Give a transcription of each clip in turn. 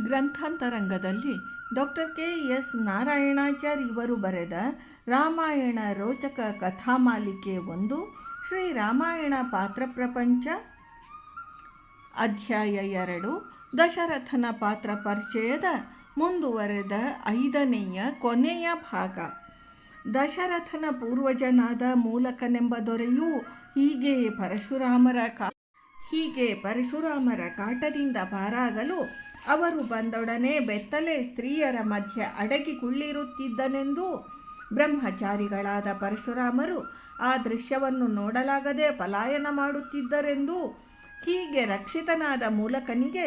ಗ್ರಂಥಾಂತರಂಗದಲ್ಲಿ doctor K S Narayanachar ಇವರು ಬರೆದ ರಾಮಾಯಣ ರೋಚಕ ಕಥಾಮಾಲಿಕೆ ಒಂದು, ಶ್ರೀ ರಾಮಾಯಣ ಪಾತ್ರ ಪ್ರಪಂಚ, ಅಧ್ಯಾಯ ಎರಡು, ದಶರಥನ ಪಾತ್ರ ಪರಿಚಯದ ಮುಂದುವರೆದ ಐದನೆಯ ಕೊನೆಯ ಭಾಗ. ದಶರಥನ ಪೂರ್ವಜನಾದ ಮೂಲಕನೆಂಬ ದೊರೆಯು ಹೀಗೆ ಪರಶುರಾಮರ ಕಾ ಹೀಗೆ ಪರಶುರಾಮರ ಕಾಟದಿಂದ ಪಾರಾಗಲು ಅವರು ಬಂದೊಡನೆ ಬೆತ್ತಲೆ ಸ್ತ್ರೀಯರ ಮಧ್ಯೆ ಅಡಗಿ ಕುಳ್ಳಿರುತ್ತಿದ್ದನೆಂದು ಬ್ರಹ್ಮಚಾರಿಗಳಾದ ಪರಶುರಾಮರು ಆ ದೃಶ್ಯವನ್ನು ನೋಡಲಾಗದೆ ಪಲಾಯನ ಮಾಡುತ್ತಿದ್ದರೆಂದು ಹೀಗೆ ರಕ್ಷಿತನಾದ ಮೂಲಕನಿಗೆ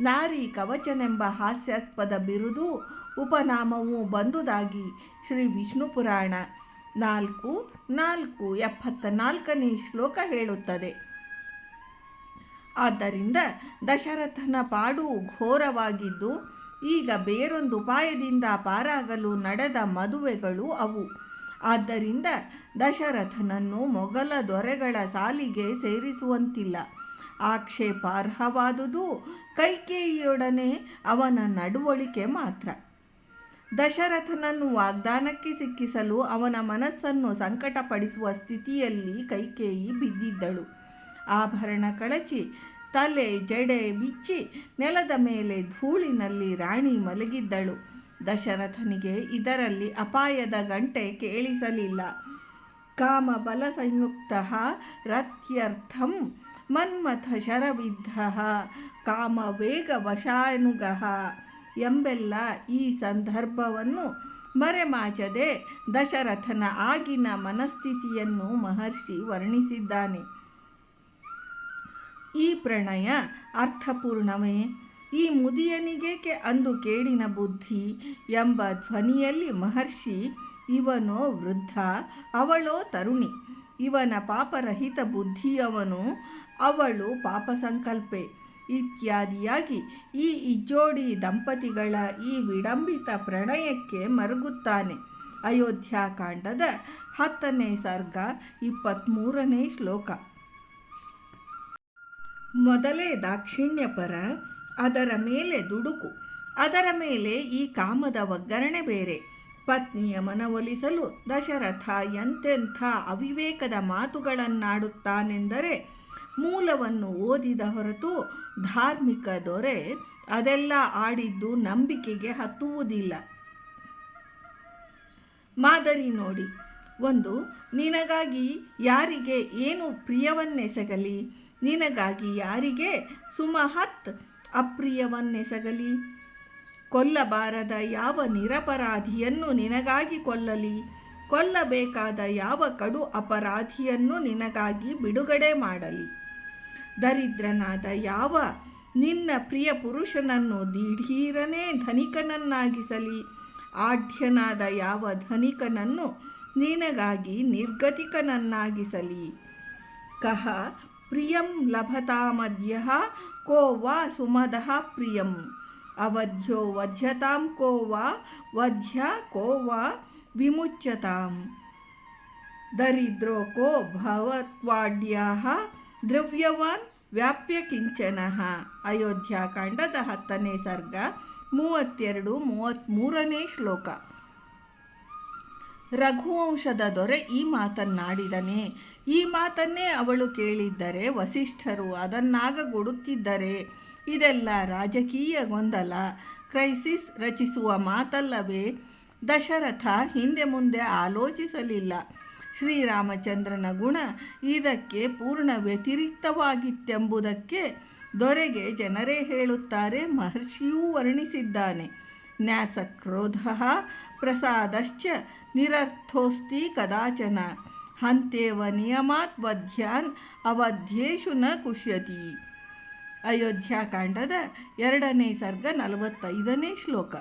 ನಾರಿ ಕವಚನೆಂಬ ಹಾಸ್ಯಾಸ್ಪದ ಬಿರುದು ಉಪನಾಮವು ಬಂದುದಾಗಿ ಶ್ರೀ ವಿಷ್ಣು ಪುರಾಣ ನಾಲ್ಕು ನಾಲ್ಕು ಎಪ್ಪತ್ತ ನಾಲ್ಕನೇ ಶ್ಲೋಕ ಹೇಳುತ್ತದೆ. ಆದ್ದರಿಂದ ದಶರಥನ ಪಾಡು ಘೋರವಾಗಿದ್ದು, ಈಗ ಬೇರೊಂದು ಉಪಾಯದಿಂದ ಪಾರಾಗಲು ನಡೆದ ಮದುವೆಗಳು ಅವು. ಆದ್ದರಿಂದ ದಶರಥನನ್ನು ಮೊಘಲ ದೊರೆಗಳ ಸಾಲಿಗೆ ಸೇರಿಸುವಂತಿಲ್ಲ. ಆಕ್ಷೇಪಾರ್ಹವಾದುದು ಕೈಕೇಯಿಯೊಡನೆ ಅವನ ನಡವಳಿಕೆ ಮಾತ್ರ. ದಶರಥನನ್ನು ವಾಗ್ದಾನಕ್ಕೆ ಸಿಕ್ಕಿಸಲು ಅವನ ಮನಸ್ಸನ್ನು ಸಂಕಟಪಡಿಸುವ ಸ್ಥಿತಿಯಲ್ಲಿ ಕೈಕೇಯಿ ಬಿದ್ದಿದ್ದಳು. ಆಭರಣ ಕಳಚಿ, ತಲೆ ಜಡೆ ಬಿಚ್ಚಿ, ನೆಲದ ಮೇಲೆ ಧೂಳಿನಲ್ಲಿ ರಾಣಿ ಮಲಗಿದ್ದಳು. ದಶರಥನಿಗೆ ಇದರಲ್ಲಿ ಅಪಾಯದ ಗಂಟೆ ಕೇಳಿಸಲಿಲ್ಲ. ಕಾಮ ಬಲ ಸಂಯುಕ್ತ ರಥ್ಯರ್ಥಂ ಮನ್ಮಥ ಶರವಿದ್ಧ ಕಾಮ ವೇಗ ವಶಾನುಗಃ ಎಂಬೆಲ್ಲ ಈ ಸಂದರ್ಭವನ್ನು ಮರೆಮಾಚದೆ ದಶರಥನ ಆಗಿನ ಮನಸ್ಥಿತಿಯನ್ನು ಮಹರ್ಷಿ ವರ್ಣಿಸಿದ್ದಾನೆ. ಈ ಪ್ರಣಯ ಅರ್ಥಪೂರ್ಣವೇ? ಈ ಮುದಿಯನಿಗೇಕೆ ಅಂದು ಕೇಡಿನ ಬುದ್ಧಿ ಎಂಬ ಧ್ವನಿಯಲ್ಲಿ ಮಹರ್ಷಿ, ಇವನೋ ವೃದ್ಧ, ಅವಳೋ ತರುಣಿ. ಇವನ ಪಾಪರಹಿತ ಬುದ್ಧಿಯವನು ಅವಳು ಪಾಪ ಸಂಕಲ್ಪೆ ಇತ್ಯಾದಿಯಾಗಿ ಈ ಇಜ್ಜೋಡಿ ದಂಪತಿಗಳ ಈ ವಿಡಂಬಿತ ಪ್ರಣಯಕ್ಕೆ ಮರುಗುತ್ತಾನೆ. ಅಯೋಧ್ಯಾಕಾಂಡದ ಹತ್ತನೇ ಸರ್ಗ ಇಪ್ಪತ್ತ್ಮೂರನೇ ಶ್ಲೋಕ. ಮೊದಲೇ ದಾಕ್ಷಿಣ್ಯಪರ ಅದರ ಮೇಲೆ ದುಡುಕು. ಅದರ ಮೇಲೆ ಈ ಕಾಮದ ಒಗ್ಗರಣೆ ಬೇರೆ. ಪತ್ನಿಯ ಮನವೊಲಿಸಲು ದಶರಥ ಎಂತೆಂಥ ಅವಿವೇಕದ ಮಾತುಗಳನ್ನಾಡುತ್ತಾನೆಂದರೆ, ಮೂಲವನ್ನು ಓದಿದ ಹೊರತು ಧಾರ್ಮಿಕ ದೊರೆ ಅದೆಲ್ಲ ಆಡಿದ್ದು ನಂಬಿಕೆಗೆ ಹತ್ತುವುದಿಲ್ಲ. ಮಾದರಿ ನೋಡಿ. ಒಂದು, ನಿನಗಾಗಿ ಯಾರಿಗೆ ಏನು ಪ್ರಿಯವನ್ನೆಸಗಲಿ? ನಿನಗಾಗಿ ಯಾರಿಗೆ ಸುಮಹತ್ ಅಪ್ರಿಯವನ್ನೆಸಗಲಿ? ಕೊಲ್ಲಬಾರದ ಯಾವ ನಿರಪರಾಧಿಯನ್ನು ನಿನಗಾಗಿ ಕೊಲ್ಲಲಿ? ಕೊಲ್ಲಬೇಕಾದ ಯಾವ ಕಡು ಅಪರಾಧಿಯನ್ನು ನಿನಗಾಗಿ ಬಿಡುಗಡೆ ಮಾಡಲಿ? ದರಿದ್ರನಾದ ಯಾವ ನಿನ್ನ ಪ್ರಿಯ ಪುರುಷನನ್ನು ದಿಢೀರನೇ ಧನಿಕನನ್ನಾಗಿಸಲಿ? ಆಢ್ಯನಾದ ಯಾವ ಧನಿಕನನ್ನು ನಿನಗಾಗಿ ನಿರ್ಗತಿಕನನ್ನಾಗಿಸಲಿ. ಕಹ ಪ್ರಿಯಂ ಲಭತಾಮದ್ಯ ಕೋ ವಾ ಸುಮದಃ ಪ್ರಿಯಂ. ಅವಧ್ಯ ವಧ್ಯತಾಂ ಕೋ ವಾ ವಧ್ಯ ಕೋ ವಾ ವಿಮುಚ್ಯತಾಂ. ದರಿದ್ರೋ ಕೋ ಭವತ್ವಾಡ್ಯಾ ದ್ರವ್ಯವಾನ್ ವ್ಯಾಪ್ಯ ಕಿಂಚನ. ಅಯೋಧ್ಯಾಕಾಂಡದ ಹತ್ತನೇ ಸರ್ಗ, ಮೂವತ್ತೆರಡು, ಮೂವತ್ತ್ಮೂರನೇ ಶ್ಲೋಕ. ರಘುವಂಶದ ದೊರೆ ಈ ಮಾತನ್ನಾಡಿದನೆ. ಈ ಮಾತನ್ನೇ ಅವಳು ಕೇಳಿದ್ದರೆ ವಸಿಷ್ಠರು ಅದನ್ನಾಗಗೊಡುತ್ತಿದ್ದರೆ. ಇದೆಲ್ಲ ರಾಜಕೀಯ ಗೊಂದಲ. ಕ್ರೈಸಿಸ್ ರಚಿಸುವ ಮಾತಲ್ಲವೇ? ದಶರಥ ಹಿಂದೆ ಮುಂದೆ ಆಲೋಚಿಸಲಿಲ್ಲ. ಶ್ರೀರಾಮಚಂದ್ರನ ಗುಣ ಇದಕ್ಕೆ ಪೂರ್ಣ ವ್ಯತಿರಿಕ್ತವಾಗಿತ್ತೆಂಬುದಕ್ಕೆ ದೊರೆಗೆ ಜನರೇ ಹೇಳುತ್ತಾರೆ ಮಹರ್ಷಿಯೂ ವರ್ಣಿಸಿದ್ದಾನೆ. ನ್ಯಾಸಕ್ರೋಧ ಪ್ರಸಾದಶ್ಚ ನಿರರ್ಥೋಸ್ತಿ ಕದಾಚನ. ಹಂತೇವ ನಿಯಮಾತ್ ವಧ್ಯಾನ್ ಅವಧ್ಯೇಶು ನ ಕುಶ್ಯತಿ. ಅಯೋಧ್ಯಾಕಾಂಡದ ಎರಡನೇ ಸರ್ಗ ನಲವತ್ತೈದನೇ ಶ್ಲೋಕ.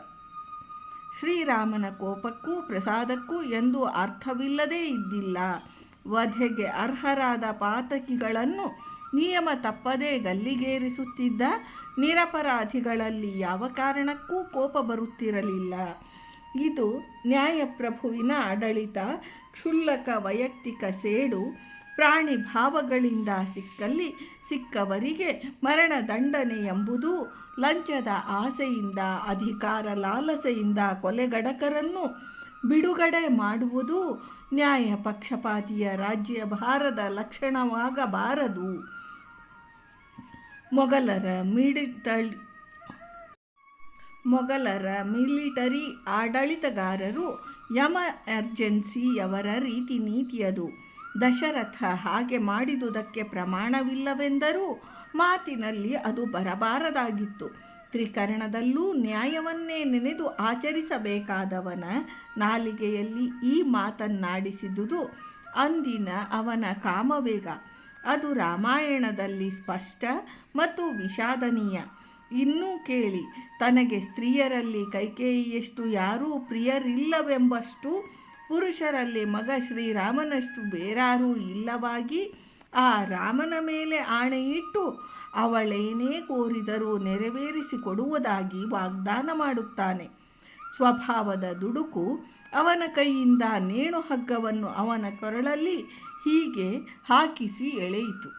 ಶ್ರೀರಾಮನ ಕೋಪಕ್ಕೂ ಪ್ರಸಾದಕ್ಕೂ ಎಂದು ಅರ್ಥವಿಲ್ಲದೇ ಇದ್ದಿಲ್ಲ. ವಧೆಗೆ ಅರ್ಹರಾದ ಪಾತಕಿಗಳನ್ನು ನಿಯಮ ತಪ್ಪದೇ ಗಲ್ಲಿಗೇರಿಸುತ್ತಿದ್ದ ನಿರಪರಾಧಿಗಳಲ್ಲಿ ಯಾವ ಕಾರಣಕ್ಕೂ ಕೋಪ ಬರುತ್ತಿರಲಿಲ್ಲ. ಇದು ನ್ಯಾಯಪ್ರಭುವಿನ ಆಡಳಿತ, ಕ್ಷುಲ್ಲಕ ವೈಯಕ್ತಿಕ ಸೇಡು, ಪ್ರಾಣಿ ಭಾವಗಳಿಂದ ಸಿಕ್ಕಲ್ಲಿ ಸಿಕ್ಕವರಿಗೆ ಮರಣದಂಡನೆ ಎಂಬುದು ಲಂಚದ ಆಸೆಯಿಂದ, ಅಧಿಕಾರ ಲಾಲಸೆಯಿಂದ ಕೊಲೆಗಡಕರನ್ನು ಬಿಡುಗಡೆ ಮಾಡುವುದು ನ್ಯಾಯ ಪಕ್ಷಪಾತಿಯ ರಾಜ್ಯ ಭಾರದ ಲಕ್ಷಣವಾಗಬಾರದು. ಮೊಘಲರ ಮಿಡಿತಳಿ ಮೊಘಲರ ಮಿಲಿಟರಿ ಆಡಳಿತಗಾರರು ಎಮರ್ಜೆನ್ಸಿಯವರ ರೀತಿ ನೀತಿಯದು. ದಶರಥ ಹಾಗೆ ಮಾಡಿದುದಕ್ಕೆ ಪ್ರಮಾಣವಿಲ್ಲವೆಂದರೂ ಮಾತಿನಲ್ಲಿ ಅದು ಬರಬಾರದಾಗಿತ್ತು. ತ್ರಿಕರಣದಲ್ಲೂ ನ್ಯಾಯವನ್ನೇ ನೆನೆದು ಆಚರಿಸಬೇಕಾದವನ ನಾಲಿಗೆಯಲ್ಲಿ ಈ ಮಾತನ್ನಾಡಿಸಿದುದು ಅಂದಿನ ಅವನ ಕಾಮವೇಗ. ಅದು ರಾಮಾಯಣದಲ್ಲಿ ಸ್ಪಷ್ಟ ಮತ್ತು ವಿಷಾದನೀಯ. ಇನ್ನೂ ಕೇಳಿ, ತನಗೆ ಸ್ತ್ರೀಯರಲ್ಲಿ ಕೈಕೇಯಿಯಷ್ಟು ಯಾರೂ ಪ್ರಿಯರಿಲ್ಲವೆಂಬಷ್ಟು ಪುರುಷರಲ್ಲಿ ಮಗ ಶ್ರೀರಾಮನಷ್ಟು ಬೇರಾರೂ ಇಲ್ಲವಾಗಿ ಆ ರಾಮನ ಮೇಲೆ ಆಣೆಯಿಟ್ಟು ಅವಳೇನೇ ಕೋರಿದರೂ ನೆರವೇರಿಸಿಕೊಡುವುದಾಗಿ ವಾಗ್ದಾನ ಮಾಡುತ್ತಾನೆ. ಸ್ವಭಾವದ ದುಡುಕು ಅವನ ಕೈಯಿಂದ ನೇಣು ಹಗ್ಗವನ್ನು ಅವನ ಕೊರಳಲ್ಲಿ ಹೀಗೆ ಹಾಕಿಸಿ ಎಳೆಯಿತು.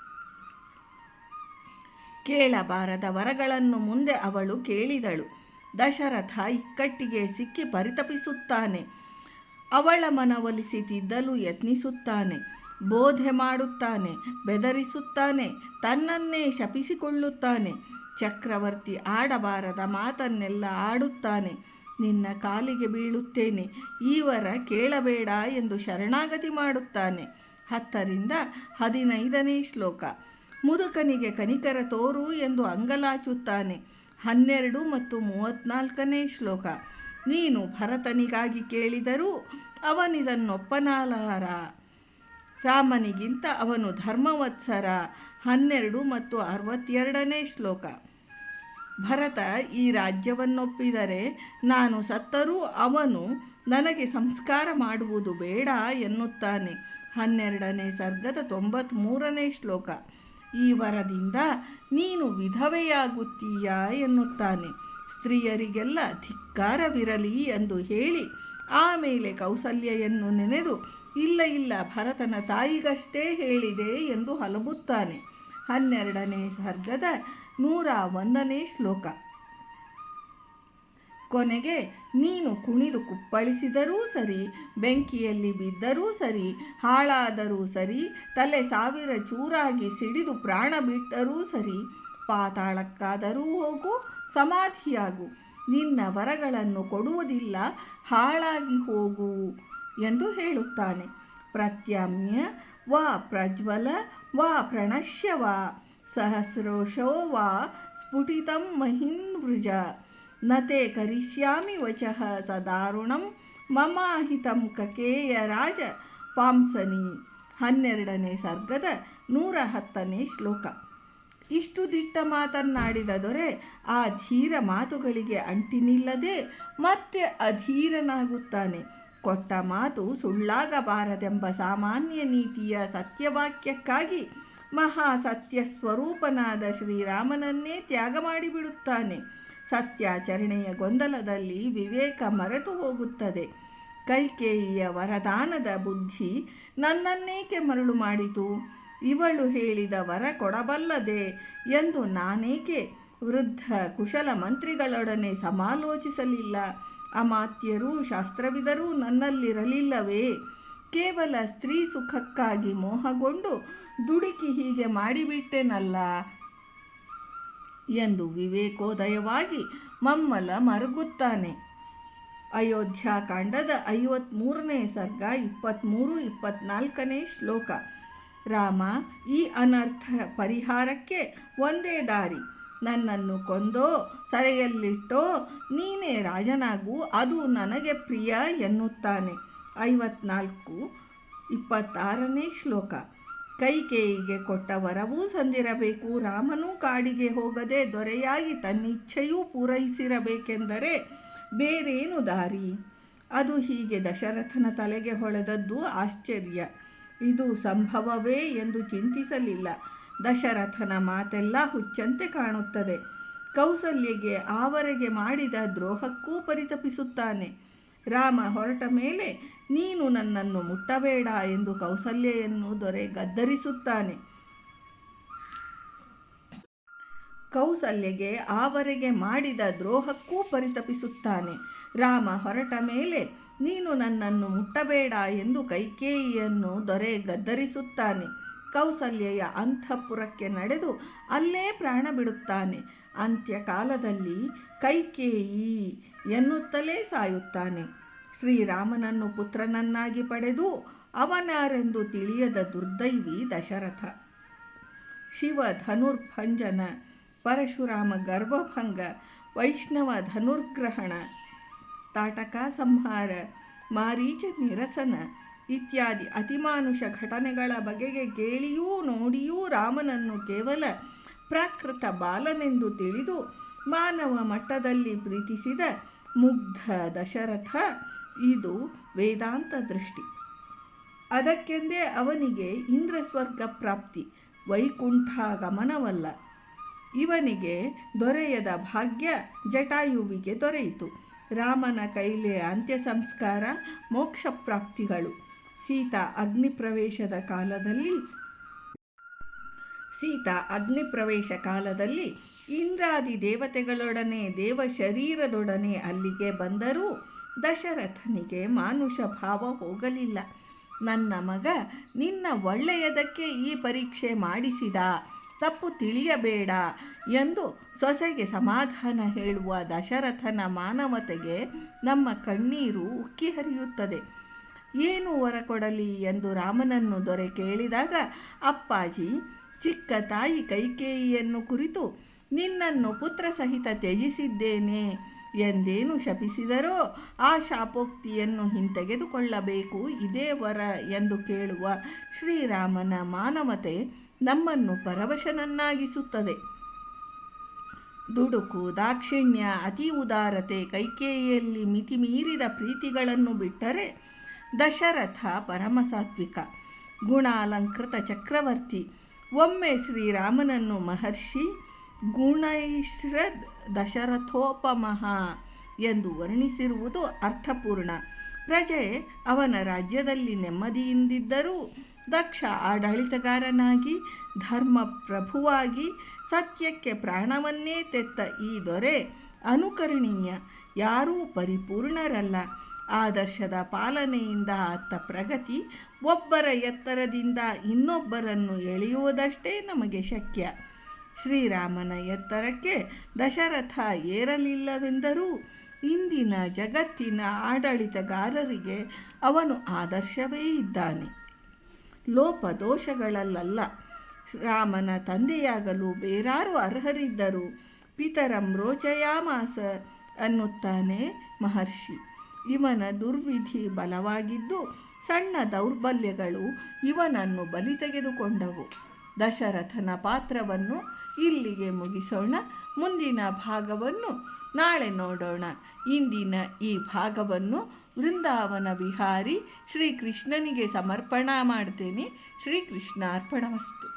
ಕೇಳಬಾರದ ವರಗಳನ್ನು ಮುಂದೆ ಅವಳು ಕೇಳಿದಳು. ದಶರಥ ಇಕ್ಕಟ್ಟಿಗೆ ಸಿಕ್ಕಿ ಪರಿತಪಿಸುತ್ತಾನೆ. ಅವಳ ಮನವೊಲಿಸಿ ತಿದ್ದಲು ಯತ್ನಿಸುತ್ತಾನೆ. ಬೋಧೆ ಮಾಡುತ್ತಾನೆ, ಬೆದರಿಸುತ್ತಾನೆ, ತನ್ನನ್ನೇ ಶಪಿಸಿಕೊಳ್ಳುತ್ತಾನೆ. ಚಕ್ರವರ್ತಿ ಆಡಬಾರದ ಮಾತನ್ನೆಲ್ಲ ಆಡುತ್ತಾನೆ. ನಿನ್ನ ಕಾಲಿಗೆ ಬೀಳುತ್ತೇನೆ, ಈವರ ಕೇಳಬೇಡ ಎಂದು ಶರಣಾಗತಿ ಮಾಡುತ್ತಾನೆ. ಹತ್ತರಿಂದ ಹದಿನೈದನೇ ಶ್ಲೋಕ. ಮುದುಕನಿಗೆ ಕನಿಕರ ತೋರು ಎಂದು ಅಂಗಲಾಚುತ್ತಾನೆ. ಹನ್ನೆರಡು ಮತ್ತು ಮೂವತ್ನಾಲ್ಕನೇ ಶ್ಲೋಕ. ನೀನು ಭರತನಿಗಾಗಿ ಕೇಳಿದರೂ ಅವನಿದನ್ನೊಪ್ಪನಾಲಾರ ರಾಮನಿಗಿಂತ ಅವನು ಧರ್ಮವತ್ಸರ. ಹನ್ನೆರಡು ಮತ್ತು ಅರವತ್ತೆರಡನೇ ಶ್ಲೋಕ. ಭರತ, ಈ ರಾಜ್ಯವನ್ನೊಪ್ಪಿದರೆ ನಾನು ಸತ್ತರೂ ಅವನು ನನಗೆ ಸಂಸ್ಕಾರ ಮಾಡುವುದು ಬೇಡ ಎನ್ನುತ್ತಾನೆ. ಹನ್ನೆರಡನೇ ಸರ್ಗದ ತೊಂಬತ್ತ್ಮೂರನೇ ಶ್ಲೋಕ. ಈ ವರದಿಂದ ನೀನು ವಿಧವೆಯಾಗುತ್ತೀಯಾ ಎನ್ನುತ್ತಾನೆ. ಸ್ತ್ರೀಯರಿಗೆಲ್ಲ ಧಿಕ್ಕಾರವಿರಲಿ ಎಂದು ಹೇಳಿ ಆಮೇಲೆ ಕೌಸಲ್ಯೆಯನ್ನು ನೆನೆದು, ಇಲ್ಲ ಇಲ್ಲ, ಭರತನ ತಾಯಿಗಷ್ಟೇ ಹೇಳಿದೆ ಎಂದು ಹಲಬುತ್ತಾನೆ ಹನ್ನೆರಡನೇ ಸರ್ಗದ ನೂರ ಒಂದನೇ ಶ್ಲೋಕ. ಕೊನೆಗೆ ನೀನು ಕುಣಿದು ಕುಪ್ಪಳಿಸಿದರೂ ಸರಿ, ಬೆಂಕಿಯಲ್ಲಿ ಬಿದ್ದರೂ ಸರಿ, ಹಾಳಾದರೂ ಸರಿ, ತಲೆ ಸಾವಿರ ಚೂರಾಗಿ ಸಿಡಿದು ಪ್ರಾಣ ಬಿಟ್ಟರೂ ಸರಿ, ಪಾತಾಳಕ್ಕಾದರೂ ಹೋಗು, ಸಮಾಧಿಯಾಗು, ನಿನ್ನ ವರಗಳನ್ನು ಕೊಡುವುದಿಲ್ಲ, ಹಾಳಾಗಿ ಹೋಗು ಎಂದು ಹೇಳುತ್ತಾನೆ. ಪ್ರತ್ಯಾಮ್ಯ, ವಾ ಪ್ರಜ್ವಲ, ವಾ ಪ್ರಣಶ್ಯ, ವಾ ಸಹಸ್ರೋಷೋ, ವಾ ಸ್ಫುಟಿತಂ ಮಹಿನ್ವೃಜ ನತೆ ಕರಿಷ್ಯಾಮಿ ವಚಃ ಸದಾರುಣಂ ಮಮಾಹಿತಂ ಕಕೇಯ ರಾಜ ಪಾಂಸನಿ. ಹನ್ನೆರಡನೇ ಸರ್ಗದ ನೂರ ಹತ್ತನೇ ಶ್ಲೋಕ. ಇಷ್ಟು ದಿಟ್ಟ ಮಾತನ್ನಾಡಿದ ದೊರೆ ಆ ಧೀರ ಮಾತುಗಳಿಗೆ ಅಂಟಿನಿಲ್ಲದೆ ಮತ್ತೆ ಅಧೀರನಾಗುತ್ತಾನೆ. ಕೊಟ್ಟ ಮಾತು ಸುಳ್ಳಾಗಬಾರದೆಂಬ ಸಾಮಾನ್ಯ ನೀತಿಯ ಸತ್ಯವಾಕ್ಯಕ್ಕಾಗಿ ಮಹಾಸತ್ಯ ಸ್ವರೂಪನಾದ ಶ್ರೀರಾಮನನ್ನೇ ತ್ಯಾಗ ಮಾಡಿಬಿಡುತ್ತಾನೆ. ಸತ್ಯಾಚರಣೆಯ ಗೊಂದಲದಲ್ಲಿ ವಿವೇಕ ಮರೆತು ಹೋಗುತ್ತದೆ. ಕೈಕೇಯಿಯ ವರದಾನದ ಬುದ್ಧಿ ನನ್ನನ್ನೇಕೆ ಮರಳು ಮಾಡಿತು? ಇವಳು ಹೇಳಿದ ವರ ಕೊಡಬಲ್ಲದೆ ಎಂದು ನಾನೇಕೆ ವೃದ್ಧ ಕುಶಲ ಮಂತ್ರಿಗಳೊಡನೆ ಸಮಾಲೋಚಿಸಲಿಲ್ಲ? ಅಮಾತ್ಯರೂ ಶಾಸ್ತ್ರವಿದರೂ ನನ್ನಲ್ಲಿರಲಿಲ್ಲವೇ? ಕೇವಲ ಸ್ತ್ರೀ ಸುಖಕ್ಕಾಗಿ ಮೋಹಗೊಂಡು ದುಡುಕಿ ಹೀಗೆ ಮಾಡಿಬಿಟ್ಟೆನಲ್ಲ? ಎಂದು ವಿವೇಕೋದಯವಾಗಿ ಮಮ್ಮಲ ಮರುಗುತ್ತಾನೆ. ಅಯೋಧ್ಯಾಕಾಂಡದ ಐವತ್ತ್ಮೂರನೇ ಸರ್ಗ ಇಪ್ಪತ್ತ್ಮೂರು ಇಪ್ಪತ್ನಾಲ್ಕನೇ ಶ್ಲೋಕ. ರಾಮ, ಈ ಅನರ್ಥ ಪರಿಹಾರಕ್ಕೆ ಒಂದೇ ದಾರಿ. ನನ್ನನ್ನು ಕೊಂದೋ, ಸರೆಯಲ್ಲಿಟ್ಟೋ, ನೀನೇ ರಾಜನಾಗು, ಅದು ನನಗೆ ಪ್ರಿಯ ಎನ್ನುತ್ತಾನೆ. ಐವತ್ನಾಲ್ಕು, ಇಪ್ಪತ್ತಾರನೇ ಶ್ಲೋಕ. ಕೈಕೇಯಿಗೆ ಕೊಟ್ಟ ವರವೂ ಸಂದಿರಬೇಕು. ರಾಮನೂ ಕಾಡಿಗೆ ಹೋಗದೆ ದೊರೆಯಾಗಿ ತನ್ನಿಚ್ಛೆಯೂ ಪೂರೈಸಿರಬೇಕೆಂದರೆ ಬೇರೇನು ದಾರಿ? ಅದು ಹೀಗೆ ದಶರಥನ ತಲೆಗೆ ಹೊಳೆದದ್ದು ಆಶ್ಚರ್ಯ. ಇದು ಸಂಭವವೇ ಎಂದು ಚಿಂತಿಸಲಿಲ್ಲ. ದಶರಥನ ಮಾತೆಲ್ಲ ಹುಚ್ಚಂತೆ ಕಾಣುತ್ತದೆ. ಕೌಸಲ್ಯಗೆ ಆವರೆಗೆ ಮಾಡಿದ ದ್ರೋಹಕ್ಕೂ ಪರಿತಪಿಸುತ್ತಾನೆ. ರಾಮ ಹೊರಟ ಮೇಲೆ ನೀನು ನನ್ನನ್ನು ಮುಟ್ಟಬೇಡ ಎಂದು ಕೌಸಲ್ಯೆಯನ್ನು ದೊರೆ ಗದ್ದರಿಸುತ್ತಾನೆ. ಕೌಸಲ್ಯಗೆ ಆವರೆಗೆ ಮಾಡಿದ ದ್ರೋಹಕ್ಕೂ ಪರಿತಪಿಸುತ್ತಾನೆ. ರಾಮ ಹೊರಟ ಮೇಲೆ ನೀನು ನನ್ನನ್ನು ಮುಟ್ಟಬೇಡ ಎಂದು ಕೈಕೇಯಿಯನ್ನು ದೊರೆ ಗದ್ದರಿಸುತ್ತಾನೆ. ಕೌಸಲ್ಯೆಯ ಅಂತಃಪುರಕ್ಕೆ ನಡೆದು ಅಲ್ಲೇ ಪ್ರಾಣ ಬಿಡುತ್ತಾನೆ. ಅಂತ್ಯಕಾಲದಲ್ಲಿ ಕೈಕೇಯಿ ಎನ್ನುತ್ತಲೇ ಸಾಯುತ್ತಾನೆ. ಶ್ರೀರಾಮನನ್ನು ಪುತ್ರನನ್ನಾಗಿ ಪಡೆದು ಅವನಾರೆಂದು ತಿಳಿಯದ ದುರ್ದೈವಿ ದಶರಥ. ಶಿವ ಧನುರ್ಭಂಜನ ಪರಶುರಾಮ ಗರ್ಭಭಂಗ, ವೈಷ್ಣವ ಧನುರ್ಗ್ರಹಣ, ತಾಟಕ ಸಂಹಾರ, ಮಾರೀಚ ನಿರಸನ ಇತ್ಯಾದಿ ಅತಿಮಾನುಷ ಘಟನೆಗಳ ಬಗೆಗೆ ಕೇಳಿಯೂ ನೋಡಿಯೂ ರಾಮನನ್ನು ಕೇವಲ ಪ್ರಾಕೃತ ಬಾಲನೆಂದು ತಿಳಿದು ಮಾನವ ಮಟ್ಟದಲ್ಲಿ ಪ್ರೀತಿಸಿದ ಮುಗ್ಧ ದಶರಥ ಇದು ವೇದಾಂತ ದೃಷ್ಟಿ. ಅದಕ್ಕೆಂದೇ ಅವನಿಗೆ ಇಂದ್ರ ಸ್ವರ್ಗ ಪ್ರಾಪ್ತಿ ವೈಕುಂಠ ಗಮನವಲ್ಲ ಇವನಿಗೆ ದೊರೆಯದ ಭಾಗ್ಯ ಜಟಾಯುವಿಗೆ ದೊರೆಯಿತು. ರಾಮನ ಕೈಲೆ ಅಂತ್ಯ ಸಂಸ್ಕಾರ ಮೋಕ್ಷ ಪ್ರಾಪ್ತಿಗಳು. ಸೀತಾ ಅಗ್ನಿಪ್ರವೇಶದ ಕಾಲದಲ್ಲಿ ಸೀತಾ ಅಗ್ನಿಪ್ರವೇಶ ಕಾಲದಲ್ಲಿ ಇಂದ್ರಾದಿ ದೇವತೆಗಳೊಡನೆ ದೇವ ಶರೀರದೊಡನೆ ಅಲ್ಲಿಗೆ ಬಂದರೂ ದಶರಥನಿಗೆ ಮಾನುಷ ಭಾವ ಹೋಗಲಿಲ್ಲ. ನನ್ನ ಮಗ, ನಿನ್ನ ಒಳ್ಳೆಯದಕ್ಕೆ ಈ ಪರೀಕ್ಷೆ ಮಾಡಿಸಿದ. ತಪ್ಪು ತಿಳಿಯಬೇಡ ಎಂದು ಸೊಸೆಗೆ ಸಮಾಧಾನ ಹೇಳುವ ದಶರಥನ ಮಾನವತೆಗೆ ನಮ್ಮ ಕಣ್ಣೀರು ಉಕ್ಕಿ ಹರಿಯುತ್ತದೆ. ಏನು ವರ ಕೊಡಲಿ ಎಂದು ರಾಮನನ್ನು ದೊರೆ ಕೇಳಿದಾಗ, ಅಪ್ಪಾಜಿ, ಚಿಕ್ಕ ತಾಯಿ ಕೈಕೇಯಿಯನ್ನು ಕುರಿತು ನಿನ್ನನ್ನು ಪುತ್ರ ಸಹಿತ ತ್ಯಜಿಸಿದ್ದೇನೆ. ಎಂದೇನು ಶಪಿಸಿದರೋ ಆ ಶಾಪೋಕ್ತಿಯನ್ನು ಹಿಂತೆಗೆದುಕೊಳ್ಳಬೇಕು. ಇದೇ ವರ ಎಂದು ಕೇಳುವ ಶ್ರೀರಾಮನ ಮಾನವತೆ ನಮ್ಮನ್ನು ಪರವಶನನ್ನಾಗಿಸುತ್ತದೆ. ದುಡುಕು, ದಾಕ್ಷಿಣ್ಯ, ಅತಿ ಉದಾರತೆ, ಕೈಕೇಯಿಯಲ್ಲಿ ಮಿತಿಮೀರಿದ ಪ್ರೀತಿಗಳನ್ನು ಬಿಟ್ಟರೆ ದಶರಥ ಪರಮಸಾತ್ವಿಕ. ಗುಣಾಲಂಕೃತ ಚಕ್ರವರ್ತಿ, ಒಮ್ಮೆ ಶ್ರೀರಾಮನನ್ನು ಮಹರ್ಷಿ ಗುಣೈಶ್ರದ್ ದಶರಥೋಪಮಃ ಎಂದು ವರ್ಣಿಸಿರುವುದು ಅರ್ಥಪೂರ್ಣ. ಪ್ರಜೆ ಅವನ ರಾಜ್ಯದಲ್ಲಿ ನೆಮ್ಮದಿಯಿಂದಿದ್ದರೂ ದಕ್ಷ ಆಡಳಿತಗಾರನಾಗಿ ಧರ್ಮ ಪ್ರಭುವಾಗಿ ಸತ್ಯಕ್ಕೆ ಪ್ರಾಣವನ್ನೇ ತೆತ್ತ ಈ ದೊರೆ ಅನುಕರಣೀಯ, ಯಾರೂ ಪರಿಪೂರ್ಣರಲ್ಲ. ಆದರ್ಶದ ಪಾಲನೆಯಿಂದ ಅತ್ತ ಪ್ರಗತಿ ಒಬ್ಬರ ಎತ್ತರದಿಂದ ಇನ್ನೊಬ್ಬರನ್ನು ಎಳೆಯುವುದಷ್ಟೇ ನಮಗೆ ಶಕ್ಯ. ಶ್ರೀರಾಮನ ಎತ್ತರಕ್ಕೆ ದಶರಥ ಏರಲಿಲ್ಲವೆಂದರೂ ಇಂದಿನ ಜಗತ್ತಿನ ಆಡಳಿತಗಾರರಿಗೆ ಅವನು ಆದರ್ಶವೇ ಇದ್ದಾನೆ. ಲೋಪದೋಷಗಳಲ್ಲ ರಾಮನ ತಂದೆಯಾಗಲು ಬೇರಾರು ಅರ್ಹರಿದ್ದರು ಪಿತರಂ ರೋಚಯಾಮಾಸ ಅನ್ನುತ್ತಾನೆ ಮಹರ್ಷಿ. ಇವನ ದುರ್ವಿಧಿ ಬಲವಾಗಿದ್ದು ಸಣ್ಣ ದೌರ್ಬಲ್ಯಗಳು ಇವನನ್ನು ಬಲಿ ತೆಗೆದುಕೊಂಡವು. ದಶರಥನ ಪಾತ್ರವನ್ನು ಇಲ್ಲಿಗೆ ಮುಗಿಸೋಣ. ಮುಂದಿನ ಭಾಗವನ್ನು ನಾಳೆ ನೋಡೋಣ. ಇಂದಿನ ಈ ಭಾಗವನ್ನು ವೃಂದಾವನ ವಿಹಾರಿ ಶ್ರೀಕೃಷ್ಣನಿಗೆ ಸಮರ್ಪಣಾ ಮಾಡ್ತೇನೆ. ಶ್ರೀಕೃಷ್ಣ ಅರ್ಪಣಮಸ್ತು